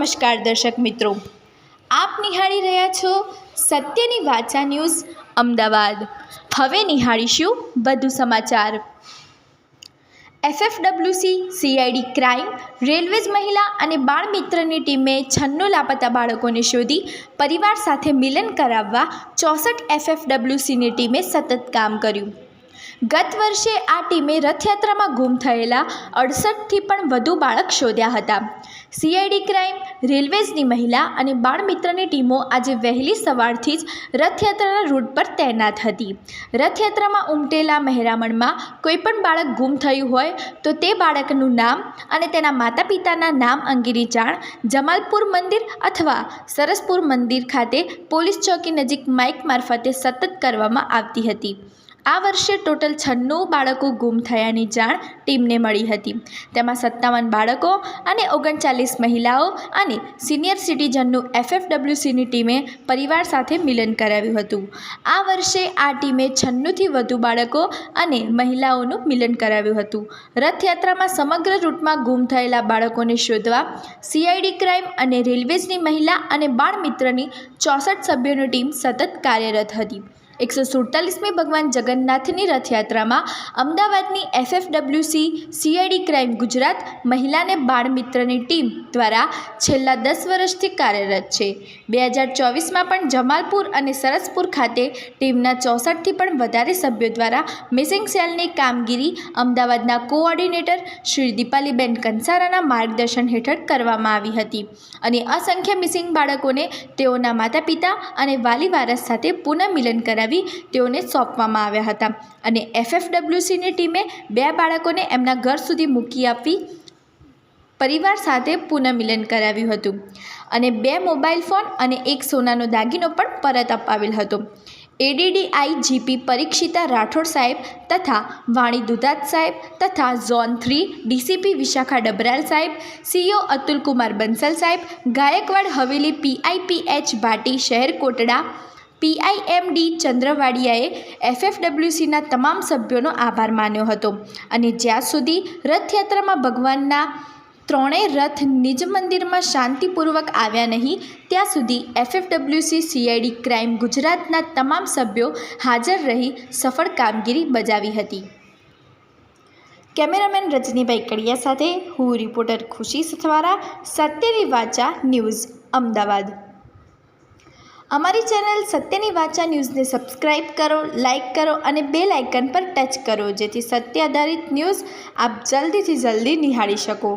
નમસ્કાર દર્શક મિત્રો. આપ નિહાળી રહ્યા છો સત્યની વાચા ન્યૂઝ અમદાવાદ. હવે નિહાળીશું વધુ સમાચાર. એફએફડબ્લ્યુસી, સીઆઈડી ક્રાઇમ રેલવેઝ મહિલા અને બાળ મિત્રની ટીમે છન્નું લાપતા બાળકોને શોધી પરિવાર સાથે મિલન કરાવવા ચોસઠ એફએફડબ્લ્યુસીની ટીમે સતત કામ કર્યું. ગત વર્ષે આ ટીમે રથયાત્રામાં ગુમ થયેલા અડસઠથી પણ વધુ બાળક શોધ્યા હતા. સીઆઈડી ક્રાઇમ રેલવેઝની મહિલા અને બાળ મિત્રની ટીમો આજે વહેલી સવારથી જ રથયાત્રાના રૂટ પર તૈનાત હતી. રથયાત્રામાં ઉમટેલા મહેરામણમાં કોઈપણ બાળક ગુમ થયું હોય તો તે બાળકનું નામ અને તેના માતા પિતાના નામ અંગેની જાણ જમાલપુર મંદિર અથવા સરસપુર મંદિર ખાતે પોલીસ ચોકી નજીક માઇક મારફતે સતત કરવામાં આવતી હતી. આ વર્ષે ટોટલ છન્નું બાળકો ગુમ થયાની જાણ ટીમને મળી હતી. તેમાં સત્તાવન બાળકો અને ઓગણચાલીસ મહિલાઓ અને સિનિયર સિટીઝનનું એફએફડબ્લ્યુસીની ટીમે પરિવાર સાથે મિલન કરાવ્યું હતું. આ વર્ષે આ ટીમે છન્નુંથી વધુ બાળકો અને મહિલાઓનું મિલન કરાવ્યું હતું. રથયાત્રામાં સમગ્ર રૂટમાં ગુમ થયેલા બાળકોને શોધવા સીઆઈડી ક્રાઇમ અને રેલવેઝની મહિલા અને બાળ મિત્રની ચોસઠ સભ્યોની ટીમ સતત કાર્યરત હતી. એકસો સુડતાલીસમી ભગવાન જગન્નાથની રથયાત્રામાં અમદાવાદની એફએફડબ્લ્યુસી, સીઆઈડી ક્રાઇમ ગુજરાત મહિલાને બાળ મિત્રની ટીમ દ્વારા છેલ્લા દસ વર્ષથી કાર્યરત છે. બે હજાર ચોવીસમાં પણ જમાલપુર અને સરસપુર ખાતે ટીમના ચોસઠથી પણ વધારે સભ્યો દ્વારા મિસિંગ સેલની કામગીરી અમદાવાદના કોઓર્ડિનેટર શ્રી દીપાલીબેન કંસારાના માર્ગદર્શન હેઠળ કરવામાં આવી હતી અને અસંખ્ય મિસિંગ બાળકોને તેઓના માતા પિતા અને વાલી વારસ સાથે પુનઃ મિલન કરાવી તેઓને સોંપવામાં આવ્યા હતા. અને એફએફડબ્લ્યુસીની ટીમે બે બાળકોને એમના ઘર સુધી મૂકી આપી પરિવાર સાથે પુનઃમિલન કરાવ્યું હતું. અને બે મોબાઈલ ફોન અને એક સોનાનો દાગીનો પણ પરત અપાવેલ હતો. એડીડીઆઈ જીપી પરીક્ષિતા રાઠોડ સાહેબ તથા વાણી દુધાત સાહેબ તથા zone three DCP Vishakha Dabral સાહેબ, સીઓ અતુલકુમાર બંસલ સાહેબ, ગાયકવાડ હવેલી પીઆઈપીએચ ભાટી શહેર કોટડા પીઆઈએમડી ચંદ્રવાડિયાએ એફએફડબ્લ્યુસીના તમામ સભ્યોનો આભાર માન્યો હતો અને જ્યાં સુધી રથયાત્રામાં ભગવાનના ત્રણેય રથ નિજ મંદિરમાં શાંતિપૂર્વક આવ્યા નહીં, ત્યાં સુધી એફએફડબ્લ્યુસી સીઆઈડી ક્રાઇમ ગુજરાતના તમામ સભ્યો હાજર રહી સફળ કામગીરી બજાવી હતી. કેમેરામેન રજનીભાઈ કડિયા સાથે હું રિપોર્ટર ખુશી સથવારા સત્યની વાચા, ન્યૂઝ અમદાવાદ. અમારી ચેનલ સત્યની વાચા ન્યૂઝને સબસ્ક્રાઇબ કરો, લાઇક કરો અને બે લાઇકન પર ટચ કરો, જેથી સત્ય આધારિત ન્યૂઝ આપ જલ્દીથી જલ્દી નિહાળી શકો.